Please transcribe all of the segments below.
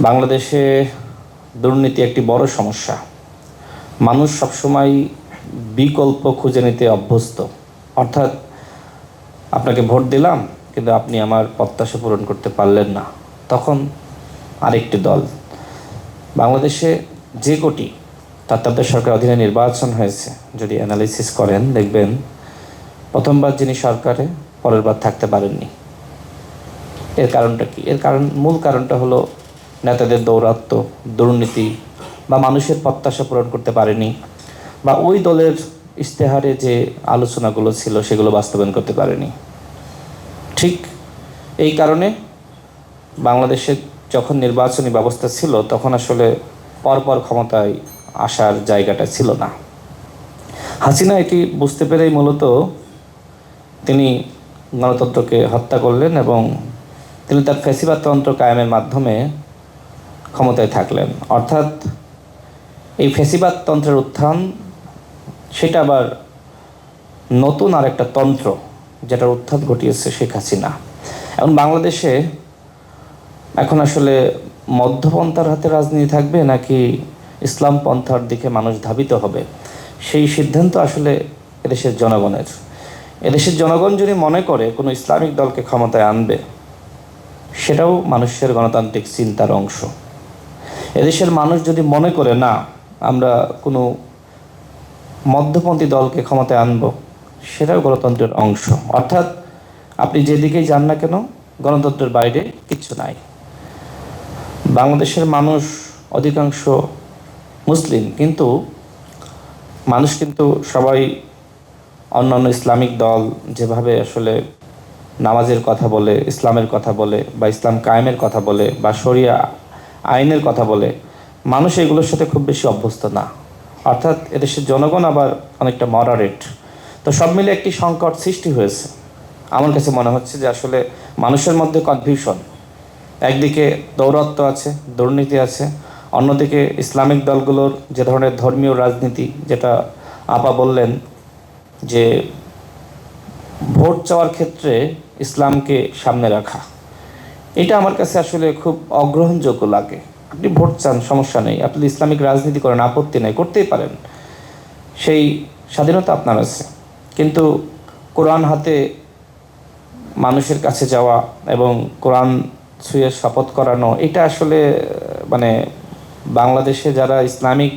বাংলাদেশে দুর্নীতি একটি বড় সমস্যা। মানুষ সবসময় বিকল্প খুঁজে নিতে অভ্যস্ত। অর্থাৎ আপনাকে ভোট দিলাম, কিন্তু আপনি আমার প্রত্যাশা পূরণ করতে পারলেন না। তখন আরেকটি দল। বাংলাদেশে যে কোটি তত্ত্বাবধায়ক সরকার অধীনে নির্বাচন হয়েছে। যদি অ্যানালিসিস করেন, দেখবেন প্রথমবার যিনি সরকারে, পরের বার থাকতে পারেননি। এর কারণটা কি? এর কারণ, মূল কারণটা হলো নেতাদের দৌরাত্ম দুর্নীতি বা মানুষের প্রত্যাশা পূরণ করতে পারেনি বা ওই দলের ইশতেহারে যে আলোচনাগুলো ছিল সেগুলো বাস্তবায়ন করতে পারেনি। ঠিক এই কারণে বাংলাদেশে যখন নির্বাচনী ব্যবস্থা ছিল তখন আসলে পরপর ক্ষমতায় আসার জায়গাটা ছিল না। হাসিনা এটি বুঝতে পেরেই মূলত তিনি গণতন্ত্রকে হত্যা করলেন এবং তিনি তার ফেসিবাদতন্ত্র কায়েমের মাধ্যমে ক্ষমতায় থাকলেন। অর্থাৎ এই ফেসিবাদ তন্ত্রের উত্থান, সেটা আবার নতুন আর একটা তন্ত্র যেটার উত্থান ঘটিয়েছে শেখ হাসিনা। এখন বাংলাদেশে এখন আসলে মধ্যপন্থার হাতে রাজনীতি থাকবে নাকি ইসলাম পন্থার দিকে মানুষ ধাবিত হবে? সেই সিদ্ধান্ত আসলে এদেশের জনগণের। এদেশের জনগণ যদি মনে করে কোনো ইসলামিক দলকে ক্ষমতায় আনবে, সেটাও মানুষের গণতান্ত্রিক চিন্তার অংশ। এদেশের মানুষ যদি মনে করে, না, আমরা কোনো মধ্যপন্থী দলকে ক্ষমতায় আনব, সেটাও গণতন্ত্রের অংশ। অর্থাৎ আপনি যেদিকেই যান না কেন, গণতন্ত্রের বাইরে কিচ্ছু নাই। বাংলাদেশের মানুষ অধিকাংশ মুসলিম, কিন্তু মানুষ কিন্তু সবাই অন্যান্য ইসলামিক দল যেভাবে আসলে নামাজের কথা বলে, ইসলামের কথা বলে বা ইসলাম কায়েমের কথা বলে বা শরিয়া আইনের কথা বলে, মানুষ এগুলোর সাথে খুব বেশি অভ্যস্ত না। অর্থাৎ এদেশের জনগণ আবার অনেকটা মডারেট তো সব মিলে একটি সংকট সৃষ্টি হয়েছে। আমার কাছে মনে হচ্ছে যে আসলে মানুষের মধ্যে কনফিউশন একদিকে দৌরত্ব আছে, দুর্নীতি আছে, অন্যদিকে ইসলামিক দলগুলোর যে ধরনের ধর্মীয় রাজনীতি, যেটা আপা বললেন যে ভোট চাওয়ার ক্ষেত্রে ইসলামকে সামনে রাখা। এটা আমার কাছে আসলে খুব অগ্রহণযোগ্য লাগে। আপনি ভোট চান, সমস্যা নেই। আপনি ইসলামিক রাজনীতি করেন, আপত্তি নেই, করতেই পারেন। সেই স্বাধীনতা আপনার আছে। কিন্তু কোরআন হাতে মানুষের কাছে যাওয়া এবং কোরআন ছুঁয়ে শপথ করানো, এটা আসলে মানে বাংলাদেশে যারা ইসলামিক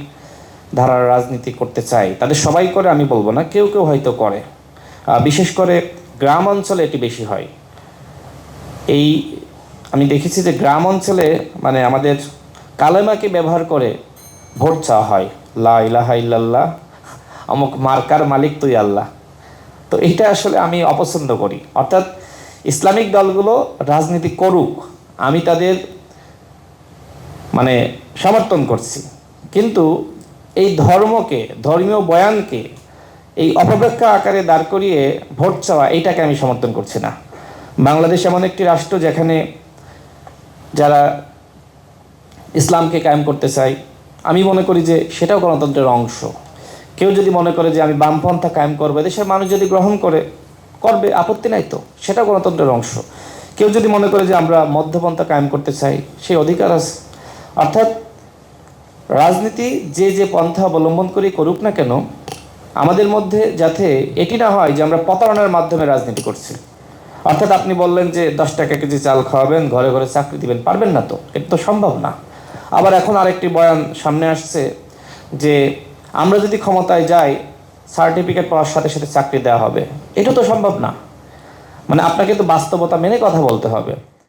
ধারার রাজনীতি করতে চায়, তাদের সবাই করে, আমি বলব না। কেউ কেউ হয়তো করে। বিশেষ করে গ্রাম অঞ্চলে এটি বেশি হয়। এই আমি দেখেছি যে গ্রাম অঞ্চলে মানে আমাদের কালেমাকে ব্যবহার করে ভোট চাওয়া হয়। লা ইলাহা ইল্লাল্লাহ, অমুক মার্কার মালিক তুই আল্লাহ। তো এটা আসলে আমি অপছন্দ করি। অর্থাৎ ইসলামিক দলগুলো রাজনীতি করুক, আমি তাদের মানে সমর্থন করছি। কিন্তু এই ধর্মকে, ধর্মীয় বয়ানকে, এই অপব্যাখ্যা আকারে দাঁড় করিয়ে ভোট চাওয়া, এইটাকে আমি সমর্থন করছি না। বাংলাদেশ এমন একটি রাষ্ট্র যেখানে যারা ইসলামকে কায়েম করতে চায়, আমি মনে করি যে সেটাও গণতন্ত্রের অংশ। কেউ যদি মনে করে যে আমি বামপন্থা কায়েম করব দেশের মানুষ যদি গ্রহণ করে, করবে, আপত্তি নাই তো, সেটাও গণতন্ত্রের অংশ। কেউ যদি মনে করে যে আমরা মধ্যপন্থা কায়েম করতে চাই, সেই অধিকার আছে। অর্থাৎ রাজনীতি যে যে পন্থা অবলম্বন করে করুক না কেন, আমাদের মধ্যে যাতে এটি না হয় যে আমরা প্রতারণার মাধ্যমে রাজনীতি করছি। অর্থাৎ আপনি বললেন যে দশ টাকা কেজি চাল খাওয়াবেন, ঘরে ঘরে চাকরি দিবেন, পারবেন না তো? এটা তো সম্ভব না। আবার এখন আরেকটি বয়ান সামনে আসছে যে আমরা যদি ক্ষমতায় যাই সার্টিফিকেট পাওয়ার সাথে সাথে চাকরি দেওয়া হবে। এটা তো সম্ভব না। মানে আপনাকে তো বাস্তবতা মেনে কথা বলতে হবে।